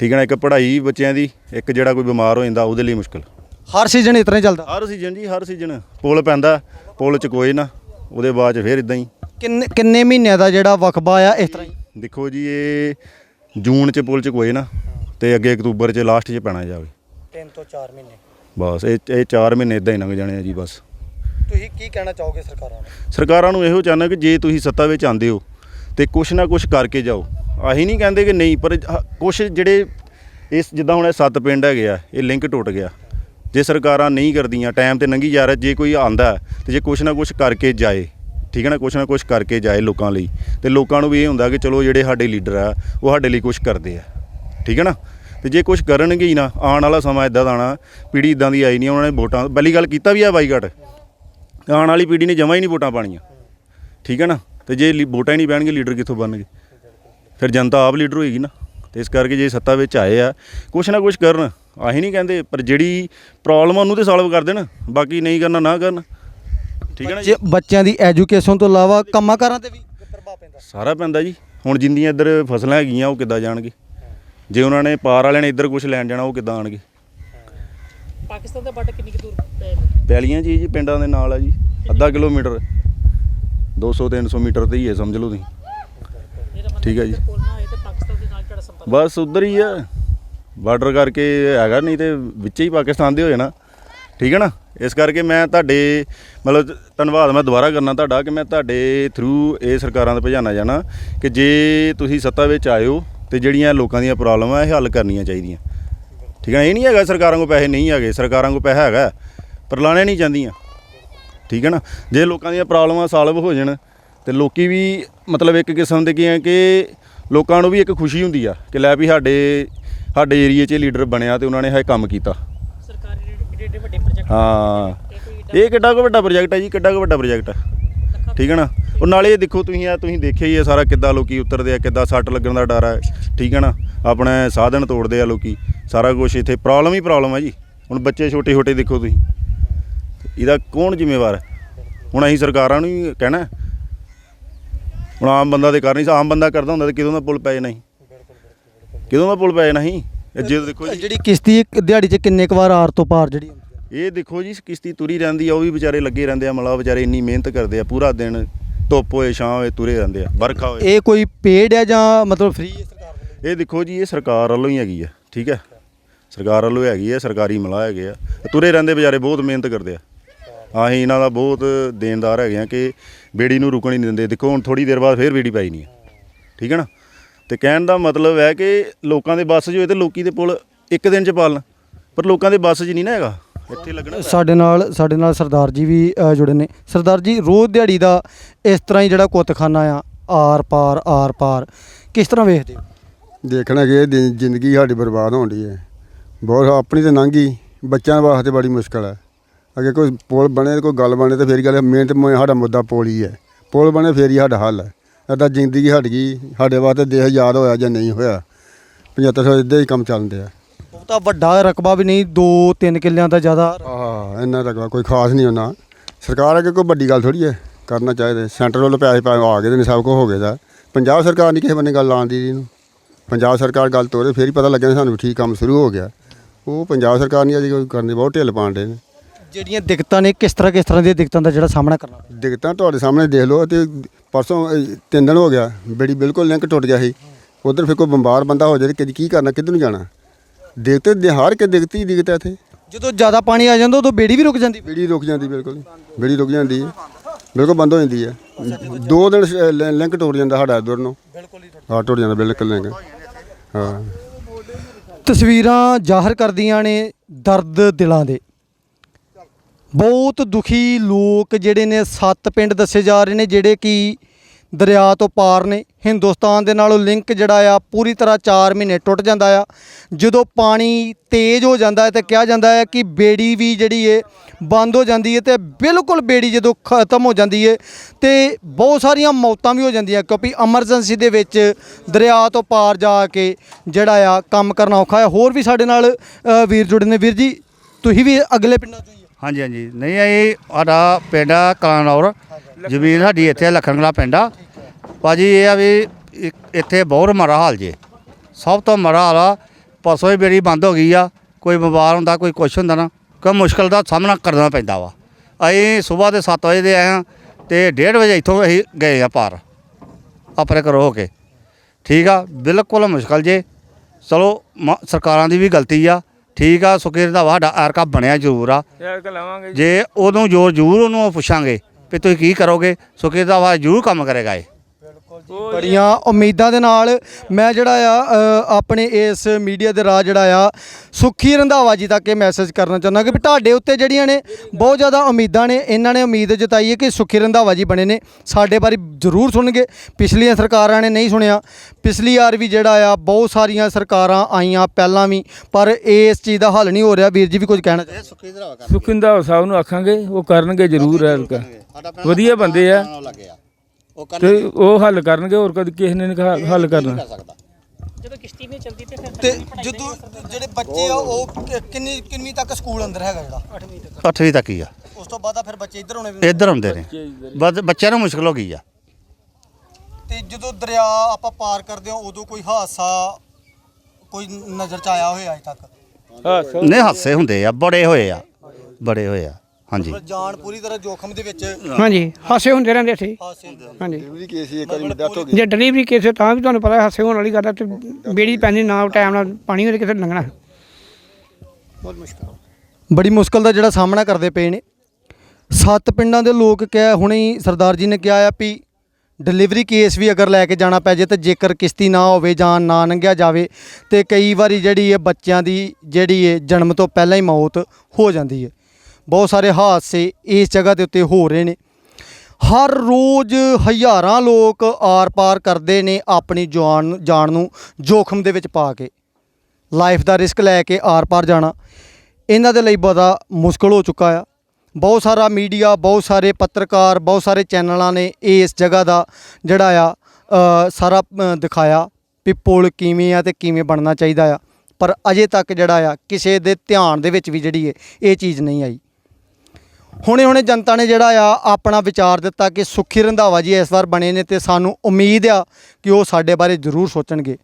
ਠੀਕ ਹੈ ਨਾ? ਇੱਕ ਪੜ੍ਹਾਈ ਬੱਚਿਆਂ ਦੀ ਇੱਕ ਜਿਹੜਾ ਕੋਈ ਬਿਮਾਰ ਹੋ ਜਾਂਦਾ ਉਹਦੇ ਲਈ ਮੁਸ਼ਕਲ। ਹਰ ਸੀਜ਼ਨ ਤਰ੍ਹਾਂ ਹੀ ਚੱਲਦਾ? ਹਰ ਸੀਜ਼ਨ ਜੀ ਹਰ ਸੀਜ਼ਨ ਪੁਲ ਪੈਂਦਾ ਪੁਲ ਚ ਕੋਈ ਨਾ ਉਹਦੇ ਬਾਅਦ ਚ ਫਿਰ ਇਦਾਂ ਹੀ। ਕਿੰਨੇ ਕਿੰਨੇ ਮਹੀਨਿਆਂ ਦਾ ਜਿਹੜਾ ਵਕਬਾ ਆ ਇਸ ਤਰ੍ਹਾਂ ਹੀ? ਦੇਖੋ ਜੀ ਇਹ ਜੂਨ ਚ ਪੁਲ ਚ ਕੋਈ ਨਾ ਤੇ ਅੱਗੇ ਅਕਤੂਬਰ ਚ ਲਾਸਟ ਚ ਪੈਣਾ ਜਾਵੇ। 3 ਤੋਂ 4 ਮਹੀਨੇ। ਬਸ ਇਹ ਇਹ 4 ਮਹੀਨੇ ਇਦਾਂ ਹੀ ਲੰਘ ਜਾਣੇ ਆ ਜੀ ਬਸ। ਤੁਸੀਂ ਕੀ ਕਹਿਣਾ ਚਾਹੋਗੇ ਸਰਕਾਰਾਂ ਨੂੰ? ਸਰਕਾਰਾਂ ਨੂੰ ਇਹੋ ਚਾਹੁੰਦਾ ਕਿ ਜੇ ਤੁਸੀਂ ਸੱਤਾ ਵਿੱਚ ਆਂਦੇ ਹੋ ਤੇ ਕੁਛ ਨਾ ਕੁਛ ਕਰਕੇ ਜਾਓ। ਆਹੀ ਨਹੀਂ ਕਹਿੰਦੇ ਕਿ ਨਹੀਂ ਪਰ ਕੁਛ ਜਿਹੜੇ ਇਸ ਜਿੱਦਾਂ ਹੁਣ ਇਹ ਸੱਤ ਪਿੰਡ ਹੈਗੇ ਆ ਇਹ ਲਿੰਕ ਟੁੱਟ ਗਿਆ। ਜੇ ਸਰਕਾਰਾਂ ਨਹੀਂ ਕਰਦੀਆਂ ਟਾਈਮ ਤੇ ਲੰਘੀ ਜਾ ਰਿਹਾ ਜੇ ਕੋਈ ਆਂਦਾ ਤੇ ਜੇ ਕੁਛ ਨਾ ਕੁਛ ਕਰਕੇ ਜਾਏ ਠੀਕ ਹੈ ਨਾ, ਕੁਛ ਨਾ ਕੁਛ ਕਰਕੇ ਜਾਏ ਲੋਕਾਂ ਲਈ। ਤੇ ਲੋਕਾਂ ਨੂੰ ਵੀ ਇਹ ਹੁੰਦਾ ਕਿ ਚਲੋ ਜਿਹੜੇ ਸਾਡੇ ਲੀਡਰ ਆ, ਉਹ ਸਾਡੇ ਲਈ ਕੁਛ ਕਰਦੇ ਆ। ਠੀਕ ਹੈ ਨਾ? ਤੇ ਜੇ ਕੁਛ ਕਰਨਗੇ ਹੀ ਨਾ, ਆਉਣ ਵਾਲਾ ਸਮਾਂ ਇਦਾਂ ਦਾ ਆਣਾ ਪੀੜੀ ਇਦਾਂ ਦੀ ਆਈ ਨਹੀਂ, ਉਹਨਾਂ ਨੇ ਵੋਟਾਂ, ਪਹਿਲੀ ਗੱਲ ਕੀਤਾ ਵੀ ਆ ਬਾਈਕਾਟ। ਆਉਣ ਵਾਲੀ ਪੀੜ੍ਹੀ ਨੇ ਜਮਾ ਹੀ ਨਹੀਂ ਵੋਟਾਂ ਪਾਣੀਆਂ ਠੀਕ ਹੈ ਨਾ? ਤੇ ਜੇ ਲੀ- ਵੋਟਾਂ ਹੀ ਨਹੀਂ ਪੈਣਗੇ ਲੀਡਰ ਕਿੱਥੋਂ ਬਣਨਗੇ? ਫਿਰ ਜਨਤਾ ਆਪ ਲੀਡਰ ਹੋਏਗੀ ਨਾ। ਤੇ ਇਸ ਕਰਕੇ ਜੇ ਸੱਤਾ ਵਿੱਚ ਆਏ ਆ, ਕੁਛ ਨਾ ਕੁਛ ਕਰਨ। ਆਹੀ ਨਹੀਂ ਕਹਿੰਦੇ, ਪਰ ਜਿਹੜੀ ਪ੍ਰੋਬਲਮ ਆ ਉਹਨੂੰ ਤੇ ਸੋਲਵ ਕਰ ਦੇਣ। ਬਾਕੀ ਨਹੀਂ ਕਰਨਾ, ਨਾ ਕਰਨ। ਠੀਕ ਹੈ ਨਾ ਜੀ? ਬੱਚਿਆਂ ਦੀ ਐਜੂਕੇਸ਼ਨ ਤੋਂ ਇਲਾਵਾ ਕੰਮਾਂ ਕਾਰਾਂ ਤੇ ਵੀ ਪ੍ਰਭਾਵ ਪੈਂਦਾ ਸਾਰਾ ਪੈਂਦਾ ਜੀ। ਹੁਣ ਜਿੰਨੀਆਂ ਇੱਧਰ ਫਸਲਾਂ ਹੈਗੀਆਂ ਉਹ ਕਿੱਦਾਂ ਜਾਣਗੇ? ਜੇ ਉਹਨਾਂ ਨੇ ਪਾਰ ਵਾਲਿਆਂ ਨੇ ਇੱਧਰ ਕੁਝ ਲੈਣ ਜਾਣਾ ਉਹ ਕਿੱਦਾਂ ਆਣਗੇ? ਪਾਕਿਸਤਾਨ ਦਾ ਬਾਰਡਰ ਕਿੰਨੀ ਕੁ ਦੂਰ ਪੈ ਪੈਲੀਆਂ ਜੀ ਜੀ ਪਿੰਡਾਂ ਦੇ ਨਾਲ ਆ ਜੀ। ਅੱਧਾ ਕਿਲੋਮੀਟਰ। 200 300 ਮੀਟਰ ਤੇ ਹੀ ਹੈ ਸਮਝ ਲਓ ਤੁਸੀਂ। ਠੀਕ ਹੈ ਜੀ। ਬੋਲਣਾ ਹੋਏ ਤੇ ਪਾਕਿਸਤਾਨ ਦੇ ਨਾਲ ਜਿਹੜਾ ਸੰਪਰਕ ਬਸ ਉਧਰ ਹੀ ਆ। ਬਾਰਡਰ ਕਰਕੇ ਹੈਗਾ ਨਹੀਂ ਤੇ ਵਿੱਚ ਹੀ ਪਾਕਿਸਤਾਨ ਦੇ ਹੋ ਜਾਣਾ। ਠੀਕ ਹੈ ਨਾ? ਇਸ ਕਰਕੇ ਮੈਂ ਤੁਹਾਡੇ, ਮਤਲਬ ਧੰਨਵਾਦ ਮੈਂ ਦੁਬਾਰਾ ਕਰਨਾ ਤੁਹਾਡਾ ਕਿ ਮੈਂ ਤੁਹਾਡੇ ਥਰੂ ਇਹ ਸਰਕਾਰਾਂ ਦਾ ਭਜਾਨਾ ਜਾਣਾ ਕਿ ਜੇ ਤੁਸੀਂ ਸੱਤਾ ਵਿੱਚ ਆਇਓ ਤੇ ਜਿਹੜੀਆਂ ਲੋਕਾਂ ਦੀਆਂ ਪ੍ਰੋਬਲਮਾਂ ਇਹ ਹੱਲ ਕਰਨੀਆਂ ਚਾਹੀਦੀਆਂ। ਠੀਕ ਹੈ ਇਹ ਨਹੀਂ ਹੈਗਾ ਸਰਕਾਰਾਂ ਕੋਲ ਪੈਸੇ ਨਹੀਂ ਹੈਗੇ, ਸਰਕਾਰਾਂ ਕੋਲ ਪੈਸਾ ਹੈਗਾ, ਪਰ ਲਾਣੇ ਨਹੀਂ ਚਾਹੁੰਦੀਆਂ। ਠੀਕ ਹੈ ਨਾ? ਜੇ ਲੋਕਾਂ ਦੀਆਂ ਪ੍ਰੋਬਲਮਾਂ ਸਾਲਵ ਹੋ ਜਾਣ ਤੇ ਲੋਕੀ ਵੀ ਮਤਲਬ ਇੱਕ ਕਿਸਮ ਦੇ ਕੀ ਹੈ ਕਿ ਲੋਕਾਂ ਨੂੰ ਵੀ ਇੱਕ ਖੁਸ਼ੀ ਹੁੰਦੀ ਆ ਕਿ ਲੈ ਵੀ ਸਾਡੇ ਸਾਡੇ ਏਰੀਏ 'ਚ ਲੀਡਰ ਬਣਿਆ ਤੇ ਉਹਨਾਂ ਨੇ ਇਹ ਕੰਮ ਕੀਤਾ। ਵੱਡੇ ਪ੍ਰੋਜੈਕਟ ਹਾਂ। ਇਹ ਕਿੱਡਾ ਕੁ ਵੱਡਾ ਪ੍ਰੋਜੈਕਟ ਹੈ ਜੀ ਕਿੱਡਾ ਕੁ ਵੱਡਾ ਪ੍ਰੋਜੈਕਟ ਆ। ਠੀਕ ਹੈ ਨਾ? ਉਹ ਨਾਲੇ ਇਹ ਦੇਖੋ ਤੁਸੀਂ ਆ ਤੁਸੀਂ ਦੇਖਿਆ ਹੀ ਹੈ ਸਾਰਾ ਕਿੱਦਾਂ ਲੋਕੀ ਉਤਰਦੇ ਆ ਕਿੱਦਾਂ ਸੱਟ ਲੱਗਣ ਦਾ ਡਰ ਹੈ ਠੀਕ ਹੈ ਨਾ? ਆਪਣੇ ਸਾਧਨ ਤੋੜਦੇ ਆ ਲੋਕੀ। ਸਾਰਾ ਕੁਝ ਇੱਥੇ ਪ੍ਰੋਬਲਮ ਹੀ ਪ੍ਰੋਬਲਮ ਹੈ ਜੀ। ਹੁਣ ਬੱਚੇ ਛੋਟੇ ਛੋਟੇ ਦੇਖੋ ਤੁਸੀਂ। ਇਹਦਾ ਕੌਣ ਜ਼ਿੰਮੇਵਾਰ ਹੈ ਹੁਣ ਅਸੀਂ ਸਰਕਾਰਾਂ ਨੂੰ ਹੀ ਕਹਿਣਾ। ਹੈ। ਹੁਣ ਆਮ ਬੰਦਾ ਤੇ ਕਰ ਨਹੀਂ ਆਮ ਬੰਦਾ ਕਰਦਾ ਹੁੰਦਾ ਤੇ ਕਿਦੋਂ ਦਾ ਪੁਲ ਪੈ ਜਾਣਾ ਸੀ? ਕਿਦੋਂ ਦਾ ਪੁਲ ਪੈ ਜਾਣਾ ਸੀ? ਜੇ ਦੇਖੋ ਜੀ ਜਿਹੜੀ ਕਿਸ਼ਤੀ ਇੱਕ ਦਿਹਾੜੀ 'ਚ ਕਿੰਨੇ ਕੁ ਵਾਰ ਆਰ ਤੋਂ ਪਾਰ ਜਿਹੜੀ ਹੁੰਦੀ ਇਹ ਦੇਖੋ ਜੀ ਕਿਸ਼ਤੀ ਤੁਰੀ ਰਹਿੰਦੀ ਆ ਉਹ ਵੀ ਵਿਚਾਰੇ ਲੱਗੇ ਰਹਿੰਦੇ ਆ ਮਤਲਬ ਵਿਚਾਰੇ ਇੰਨੀ ਮਿਹਨਤ ਕਰਦੇ ਆ ਪੂਰਾ ਦਿਨ ਧੁੱਪ ਹੋਏ ਛਾਂ ਹੋਏ ਤੁਰੇ ਰਹਿੰਦੇ ਆ ਵਰਖਾ ਹੋਏ। ਇਹ ਕੋਈ ਪੇਡ ਹੈ ਜਾਂ ਮਤਲਬ ਫ੍ਰੀ ਹੈ ਸਰਕਾਰ ਵੱਲੋਂ? ਇਹ ਦੇਖੋ ਜੀ ਇਹ ਸਰਕਾਰ ਵੱਲੋਂ ਹੀ ਹੈਗੀ ਆ ਠੀਕ ਹੈ ਸਰਕਾਰ ਵੱਲੋਂ ਹੈਗੀ ਆ ਸਰਕਾਰੀ ਮਲਾਹ ਹੈਗੇ ਆ। ਤੁਰੇ ਰਹਿੰਦੇ ਵਿਚਾਰੇ ਬਹੁਤ ਮਿਹਨਤ ਕਰਦੇ ਆ। ਆਹੀਂ ਇਹਨਾਂ ਦਾ ਬਹੁਤ ਦੇਣਦਾਰ ਹੈਗੇ ਆ ਕਿ ਬੇੜੀ ਨੂੰ ਰੁਕਣ ਹੀ ਨਹੀਂ ਦਿੰਦੇ। ਦੇਖੋ ਹੁਣ ਥੋੜੀ ਦੇਰ ਬਾਅਦ ਫੇਰ ਬੇੜੀ ਪਾਈ ਨਹੀਂ ਹੈ ਠੀਕ ਹੈ ਨਾ? ਤੇ ਕਹਿਣ ਦਾ ਮਤਲਬ ਹੈ ਕਿ ਲੋਕਾਂ ਦੇ ਬੱਸ 'ਚ ਹੋਏ ਤੇ ਲੋਕੀ ਦੇ ਪੁਲ ਇੱਕ ਦਿਨ 'ਚ ਪਾਲਣ ਪਰ ਲੋਕਾਂ ਦੇ ਬੱਸ 'ਚ ਨਹੀਂ ਨਾ ਹੈਗਾ। ਇੱਥੇ ਲੱਗਣਾ ਸਾਡੇ ਨਾਲ ਸਾਡੇ ਨਾਲ ਸਰਦਾਰ ਜੀ ਵੀ ਅ, ਜੁੜੇ ਨੇ। ਸਰਦਾਰ ਜੀ ਰੋਜ਼ ਦਿਹਾੜੀ ਦਾ ਇਸ ਤਰ੍ਹਾਂ ਹੀ ਜਿਹੜਾ ਕੁੱਤਖਾਨਾ ਆ ਆਰ ਪਾਰ ਆਰ ਪਾਰ ਕਿਸ ਤਰ੍ਹਾਂ ਵੇਖਦੇ ਹੋ? ਦੇਖਣਾ ਕਿ ਇਹ ਦਿਨ- ਜ਼ਿੰਦਗੀ ਸਾਡੀ ਬਰਬਾਦ ਹੋਣ ਡਈ ਹੈ। ਬਹੁਤ ਆਪਣੀ ਤੇ ਲੰਘੀ ਬੱਚਿਆਂ ਵਾਸਤੇ ਬੜੀ ਮੁਸ਼ਕਲ ਹੈ। ਅਗੇ ਕੋਈ ਪੁਲ ਬਣੇ ਕੋਈ ਗੱਲ ਬਣੇ ਤੇ ਫੇਰ ਗੱਲ ਹੈ। ਮਿਹਨਤ ਮੋ ਸਾਡਾ ਮੁੱਦਾ ਪੁਲ ਹੀ ਹੈ। ਪੁਲ ਬਣੇ ਫੇਰ ਹੀ ਸਾਡਾ ਹੱਲ ਹੈ। ਇੱਦਾਂ ਜ਼ਿੰਦਗੀ ਹਟ ਗਈ ਸਾਡੇ ਵਾਸਤੇ ਦੇਹ ਯਾਦ ਹੋਇਆ ਜਾਂ ਨਹੀਂ ਹੋਇਆ। 7500 ਇੱਦਾਂ ਹੀ ਕੰਮ ਚੱਲਦੇ ਆ ਬਹੁਤਾ ਵੱਡਾ ਰਕਬਾ ਵੀ ਨਹੀਂ 2-3 ਕਿੱਲਿਆਂ ਦਾ ਜ਼ਿਆਦਾ। ਆਹ ਇੰਨਾ ਤੱਕ ਕੋਈ ਖਾਸ ਨਹੀਂ ਹੁੰਦਾ ਸਰਕਾਰ ਅੱਗੇ ਕੋਈ ਵੱਡੀ ਗੱਲ ਥੋੜੀ ਹੈ ਕਰਨਾ ਚਾਹੀਦਾ ਸੈਂਟਰ ਵੱਲੋਂ ਪੈਸੇ ਪਾ ਆ ਗਏ ਨੇ ਸਭ ਕੁਝ ਹੋ ਗਿਆ ਦਾ। ਪੰਜਾਬ ਸਰਕਾਰ ਨਹੀਂ ਕਿਸੇ ਬੰਨੇ ਗੱਲ ਆਉਂਦੀ ਇਹਨੂੰ। ਪੰਜਾਬ ਸਰਕਾਰ ਗੱਲ ਤੋਰੇ ਫੇਰ ਹੀ ਪਤਾ ਲੱਗਿਆ ਵੀ ਸਾਨੂੰ ਠੀਕ ਕੰਮ ਸ਼ੁਰੂ ਹੋ ਗਿਆ। ਉਹ ਪੰਜਾਬ ਸਰਕਾਰ ਨਹੀਂ ਅਜੇ ਕੋਈ ਕਰਨੀ ਬਹੁਤ ਢਿੱਲ ਪਾਉਂਦੇ ਨੇ। ਜਿਹੜੀਆਂ ਦਿੱਕਤਾਂ ਨੇ ਕਿਸ ਤਰ੍ਹਾਂ ਕਿਸ ਤਰ੍ਹਾਂ ਦੀਆਂ ਦਿੱਕਤਾਂ ਦਾ ਜਿਹੜਾ ਸਾਹਮਣਾ ਕਰਨਾ? ਦਿੱਕਤਾਂ ਤੁਹਾਡੇ ਸਾਹਮਣੇ ਦੇਖ ਲਓ ਤੇ ਪਰਸੋਂ ਤਿੰਨ ਦਿਨ ਹੋ ਗਿਆ ਬੇੜੀ ਬਿਲਕੁਲ ਲਿੰਕ ਟੁੱਟ ਗਿਆ ਸੀ। ਉਧਰ ਫਿਰ ਕੋਈ ਬਿਮਾਰ ਬੰਦਾ ਹੋ ਜਾਏ ਤੇ ਕੀ ਕਰਨਾ ਕਿੱਧਰ ਨੂੰ ਜਾਣਾ? ਦਿੱਕਤ ਦੇ ਹਰ ਕੇ ਦਿੱਕਤ ਹੈ ਇੱਥੇ। ਜਦੋਂ ਜ਼ਿਆਦਾ ਪਾਣੀ ਆ ਜਾਂਦਾ ਉਦੋਂ ਬੇੜੀ ਵੀ ਰੁਕ ਜਾਂਦੀ। ਬੇੜੀ ਰੁਕ ਜਾਂਦੀ ਬਿਲਕੁਲ। ਬੇੜੀ ਰੁਕ ਜਾਂਦੀ ਹੈ। ਬਿਲਕੁਲ ਬੰਦ ਹੋ ਜਾਂਦੀ ਹੈ। ਦੋ ਦਿਨ ਸ- ਲਿ- ਲਿੰਕ ਟੁੱਟ ਜਾਂਦਾ ਸਾਡਾ ਇੱਧਰ ਨੂੰ। ਹਾਂ ਟੁੱਟ ਜਾਂਦਾ ਬਿਲਕੁਲ ਲਿੰਕ ਹਾਂ। ਤਸਵੀਰਾਂ ਜ਼ਾਹਰ ਕਰਦੀਆਂ ਨੇ ਦਰਦ ਦਿਲਾਂ ਦੇ। ਬਹੁਤ ਦੁਖੀ ਲੋਕ ਜਿਹੜੇ ਨੇ ਸੱਤ ਪਿੰਡ ਦੱਸੇ ਜਾ ਰਹੇ ਨੇ, ਜਿਹੜੇ ਕਿ ਦਰਿਆ ਤੋਂ ਪਾਰ ਨੇ। ਹਿੰਦੁਸਤਾਨ ਦੇ ਨਾਲੋਂ ਲਿੰਕ ਜਿਹੜਾ ਆ, ਪੂਰੀ ਤਰ੍ਹਾਂ 4 ਮਹੀਨੇ ਟੁੱਟ ਜਾਂਦਾ ਆ। ਜਦੋਂ ਪਾਣੀ ਤੇਜ਼ ਹੋ ਜਾਂਦਾ ਹੈ ਤੇ ਕਿਹਾ ਜਾਂਦਾ ਹੈ ਕਿ ਬੇੜੀ ਵੀ ਜਿਹੜੀ ਏ, ਬੰਦ ਹੋ ਜਾਂਦੀ ਹੈ ਤੇ ਬਿਲਕੁਲ ਬੇੜੀ ਜਦੋਂ ਖਤਮ ਹੋ ਜਾਂਦੀ ਹੈ ਤੇ ਬਹੁਤ ਸਾਰੀਆਂ ਮੌਤਾਂ ਵੀ ਹੋ ਜਾਂਦੀਆਂ, ਕਿਉਂਕਿ ਐਮਰਜੈਂਸੀ ਦੇ ਵਿੱਚ ਦਰਿਆ ਤੋਂ ਪਾਰ ਜਾ ਕੇ ਜਿਹੜਾ ਆ ਕੰਮ ਕਰਨਾ ਔਖਾ ਹੈ। ਹੋਰ ਵੀ ਸਾਡੇ ਨਾਲ ਵੀਰ ਜੁੜੇ ਨੇ। ਵੀਰ ਜੀ, ਤੁਸੀਂ ਵੀ ਅਗਲੇ ਪਿੰਡਾਂ ਤੋਂ ਹਾਂਜੀ ਹਾਂਜੀ। ਨਹੀਂ, ਇਹ ਸਾਡਾ ਪਿੰਡ ਆ ਕਲਾਨੌਰ। ਜ਼ਮੀਨ ਸਾਡੀ ਇੱਥੇ ਲਖਨਗਲਾ ਪਿੰਡ ਆ। ਭਾਜੀ, ਇਹ ਆ ਵੀ ਇ- ਇੱਥੇ ਬਹੁਤ ਮਾੜਾ ਹਾਲ ਜੇ। ਸਭ ਤੋਂ ਮਾੜਾ ਹਾਲ ਆ, ਪਰਸੋਂ ਹੀ ਬੇੜੀ ਬੰਦ ਹੋ ਗਈ ਆ। ਕੋਈ ਬਿਮਾਰ ਹੁੰਦਾ, ਕੋਈ ਕੁਛ ਹੁੰਦਾ ਨਾ, ਕੋਈ ਮੁਸ਼ਕਲ ਦਾ ਸਾਹਮਣਾ ਕਰਨਾ ਪੈਂਦਾ ਵਾ। ਅਸੀਂ ਸਵੇਰ ਦੇ 7 ਵਜੇ ਦੇ ਆਏ ਆ ਤੇ 1:30 ਵਜੇ ਇੱਥੋਂ ਅਸੀਂ ਗਏ ਆ ਪਾਰ। ਆਪਣੇ ਘਰੋਂ ਹੋ ਕੇ। ਠੀਕ ਆ, ਬਿਲਕੁਲ ਮੁਸ਼ਕਲ ਜੇ। ਚਲੋ, ਮ- ਸਰਕਾਰਾਂ ਦੀ ਵੀ ਗਲਤੀ ਆ। ਠੀਕ ਆ ਸੁਖੀ ਰੰਧਾਵਾ ਸਾਡਾ ਐਰਕਾ ਬਣਿਆ ਜ਼ਰੂਰ ਆ ਯਾਰ ਕਿ ਲਾਵਾਂਗੇ ਜੀ। ਜੇ ਉਦੋਂ ਜੋਰ ਜ਼ਰੂਰ ਉਹਨੂੰ ਪੁੱਛਾਂਗੇ ਵੀ ਤੁਸੀਂ ਕੀ ਕਰੋਗੇ ਸੁਖੀ ਰੰਧਾਵਾ ਜ਼ਰੂਰ ਕੰਮ ਕਰੇਗਾ ਇਹ ਬੜੀਆਂ ਉਮੀਦਾਂ ਦੇ ਨਾਲ ਮੈਂ ਜਿਹੜਾ ਆ ਆਪਣੇ ਇਸ ਮੀਡੀਆ ਦੇ ਰਾਹ ਜਿਹੜਾ ਆ ਸੁਖੀ ਰੰਧਾਵਾ ਜੀ ਤੱਕ ਇਹ ਮੈਸੇਜ ਕਰਨਾ ਚਾਹੁੰਦਾ ਕਿ ਵੀ ਤੁਹਾਡੇ ਉੱਤੇ ਜਿਹੜੀਆਂ ਨੇ ਬਹੁਤ ਜ਼ਿਆਦਾ ਉਮੀਦਾਂ ਨੇ ਇਹਨਾਂ ਨੇ ਉਮੀਦ ਜਤਾਈ ਹੈ ਕਿ ਸੁਖੀ ਰੰਧਾਵਾ ਜੀ ਬਣੇ ਨੇ। ਸਾਡੇ ਬਾਰੇ ਜ਼ਰੂਰ ਸੁਣਨਗੇ। ਪਿਛਲੀਆਂ ਸਰਕਾਰਾਂ ਨੇ ਨਹੀਂ ਸੁਣਿਆ। ਪਿਛਲੀ ਵਾਰ ਵੀ ਜਿਹੜਾ ਆ ਬਹੁਤ ਸਾਰੀਆਂ ਸਰਕਾਰਾਂ ਆਈਆਂ ਪਹਿਲਾਂ ਵੀ ਪਰ ਇਸ ਚੀਜ਼ ਦਾ ਹੱਲ ਨਹੀਂ ਹੋ ਰਿਹਾ। ਵੀਰ ਜੀ ਵੀ ਕੁਝ ਕਹਿਣਾ ਚਾਹੁੰਦੇ ਸੁਖਿੰਦਾ ਸਾਹਿਬ ਨੂੰ ਆਖਾਂਗੇ ਉਹ ਕਰਨਗੇ ਜ਼ਰੂਰ ਹੈ ਵਧੀਆ ਬੰਦੇ ਆ। ਤੇ ਉਹ ਹੱਲ ਕਰਨਗੇ ਹੋਰ ਕਦੇ ਕਿਸੇ ਨੇ ਨਹੀਂ ਹੱਲ ਕਰਨਾ। ਜਦੋਂ ਕਿਸ਼ਤੀ ਨਹੀਂ ਚੱਲਦੀ ਤੇ ਫਿਰ ਤੇ ਜਦੋਂ ਜਿਹੜੇ ਬੱਚੇ ਆ ਉਹ ਕਿੰਨੀ ਕਿੰਨੀ ਤੱਕ ਸਕੂਲ ਅੰਦਰ ਹੈਗਾ ਜਿਹੜਾ? 8ਵੀਂ ਤੱਕ। 8ਵੀਂ ਤੱਕ ਹੀ ਆ। ਉਸ ਤੋਂ ਬਾਅਦ ਆ ਫਿਰ ਬੱਚੇ ਇੱਧਰ ਆਉਣੇ ਇੱਧਰ ਆਉਂਦੇ ਨੇ। ਬਸ ਬੱਚਿਆਂ ਨੂੰ ਮੁਸ਼ਕਲ ਹੋ ਗਈ ਆ। ਤੇ ਜਦੋਂ ਦਰਿਆ ਆਪਾਂ ਪਾਰ ਕਰਦੇ ਹਾਂ ਉਦੋਂ ਕੋਈ ਹਾਦਸਾ ਕੋਈ ਨਜ਼ਰ ਚ ਆਇਆ ਹੋਇਆ ਅਜੇ ਤੱਕ? ਨਹੀਂ ਹਾਸੇ ਹੁੰਦੇ ਆ ਬੜੇ ਹੋਏ ਆ। ਬੜੇ ਹੋਏ ਆ। ਹਾਂਜੀ। ਜਾਨ ਪੂਰੀ ਤਰ੍ਹਾਂ ਜੋਖਮ ਦੇ ਵਿੱਚ ਹਾਂਜੀ ਹਾਸੇ ਹੁੰਦੇ ਰਹਿੰਦੇ ਇੱਥੇ ਹੁੰਦੇ। ਹਾਂਜੀ। ਡਿਲੀਵਰੀ ਕੇਸ ਹੀ ਇੱਕ ਵਾਰੀ ਡੈਥ ਹੋ ਗਈ। ਜੇ ਡਿਲੀਵਰੀ ਕੇਸ ਤਾਂ ਵੀ ਤੁਹਾਨੂੰ ਪਤਾ ਹਾਸੇ ਹੋਣ ਵਾਲੀ ਗੱਲ ਹੈ ਤੇ ਬੇੜੀ ਪੈਂਦੀ ਨਾ ਟਾਈਮ ਨਾਲ ਪਾਣੀ ਉਹਦੇ ਕਿਤੇ ਲੰਘਣਾ। ਬਹੁਤ ਮੁਸ਼ਕਲ। ਬੜੀ ਮੁਸ਼ਕਲ ਦਾ ਜਿਹੜਾ ਸਾਹਮਣਾ ਕਰਦੇ ਪਏ ਨੇ। ਸੱਤ ਪਿੰਡਾਂ ਦੇ ਲੋਕ ਕਹਿ ਹੁਣੇ ਹੀ ਸਰਦਾਰ ਜੀ ਨੇ ਕਿਹਾ ਆ ਵੀ ਡਿਲੀਵਰੀ ਕੇਸ ਵੀ ਅਗਰ ਲੈ ਕੇ ਜਾਣਾ ਪੈ ਜੇ ਤੇ ਜੇਕਰ ਕਿਸ਼ਤੀ ਨਾ ਹੋਵੇ ਜਾਂ ਨਾ ਲੰਘਿਆ ਜਾਵੇ ਤੇ ਕਈ ਵਾਰੀ ਜਿਹੜੀ ਹੈ ਬੱਚਿਆਂ ਦੀ ਜਿਹੜੀ ਹੈ ਜਨਮ ਤੋਂ ਪਹਿਲਾਂ ਹੀ ਮੌਤ ਹੋ ਜਾਂਦੀ ਹੈ। ਬਹੁਤ ਸਾਰੇ ਹਾਦਸੇ ਇਸ ਜਗ੍ਹਾ ਦੇ ਉੱਤੇ ਹੋ ਰਹੇ ਨੇ। ਹਰ ਰੋਜ਼ ਹਜ਼ਾਰਾਂ ਲੋਕ ਆਰ-ਪਾਰ ਕਰਦੇ ਨੇ ਆਪਣੀ ਜਾਨ ਜਾਨ ਨੂੰ ਜੋਖਮ ਦੇ ਵਿੱਚ ਪਾ ਕੇ। ਲਾਈਫ ਦਾ ਰਿਸਕ ਲੈ ਕੇ ਆਰ-ਪਾਰ ਜਾਣਾ। ਇਹਨਾਂ ਦੇ ਲਈ ਬੜਾ ਮੁਸ਼ਕਲ ਹੋ ਚੁੱਕਾ ਆ। ਬਹੁਤ ਸਾਰਾ ਮੀਡੀਆ, ਬਹੁਤ ਸਾਰੇ ਪੱਤਰਕਾਰ, ਬਹੁਤ ਸਾਰੇ ਚੈਨਲਾਂ ਨੇ ਇਸ ਜਗ੍ਹਾ ਦਾ ਜਿਹੜਾ ਆ ਸਾਰਾ ਦਿਖਾਇਆ ਵੀ ਪੁਲ ਕਿਵੇਂ ਆ ਤੇ ਕਿਵੇਂ ਬਣਨਾ ਚਾਹੀਦਾ ਆ। ਪਰ ਅਜੇ ਤੱਕ ਜਿਹੜਾ ਆ, ਕਿਸੇ ਦੇ ਧਿਆਨ ਦੇ ਵਿੱਚ ਵੀ ਜਿਹੜੀ ਹੈ ਇਹ ਚੀਜ਼ ਨਹੀਂ ਆਈ। ਹੁਣੇ ਹੁਣੇ ਜਨਤਾ ਨੇ ਜਿਹੜਾ ਆ ਆਪਣਾ ਵਿਚਾਰ ਦਿੱਤਾ ਕਿ ਸੁਖੀ ਰੰਧਾਵਾ ਜੀ ਇਸ ਵਾਰ ਬਣੇ ਨੇ ਤੇ ਸਾਨੂੰ ਉਮੀਦ ਆ ਕਿ ਉਹ ਸਾਡੇ ਬਾਰੇ ਜ਼ਰੂਰ ਸੋਚਣਗੇ।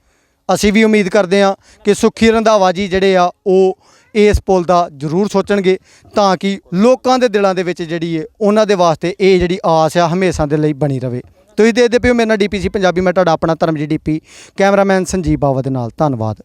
ਅਸੀਂ ਵੀ ਉਮੀਦ ਕਰਦੇ ਆ ਕਿ ਸੁਖੀ ਰੰਧਾਵਾ ਜੀ ਜਿਹੜੇ ਆ, ਉਹ ਇਸ ਪੁਲ ਦਾ ਜ਼ਰੂਰ ਸੋਚਣਗੇ ਤਾਂ ਕਿ ਲੋਕਾਂ ਦੇ ਦਿਲਾਂ ਦੇ ਵਿੱਚ ਜਿਹੜੀ ਹੈ ਉਹਨਾਂ ਦੇ ਵਾਸਤੇ ਇਹ ਜਿਹੜੀ ਆਸ ਆ ਹਮੇਸ਼ਾ ਦੇ ਲਈ ਬਣੀ ਰਵੇ। ਤੁਸੀਂ ਦੇਖਦੇ ਪਿਓ ਮੇਰੇ ਨਾਲ ਡੀਪੀਸੀ ਪੰਜਾਬੀ, ਮੈਂ ਤੁਹਾਡਾ ਆਪਣਾ ਧਰਮਜੀ ਡੀਪੀ ਕੈਮਰਾਮੈਨ ਸੰਜੀਵ ਬਾਵਾ ਦੇ ਨਾਲ। ਧੰਨਵਾਦ।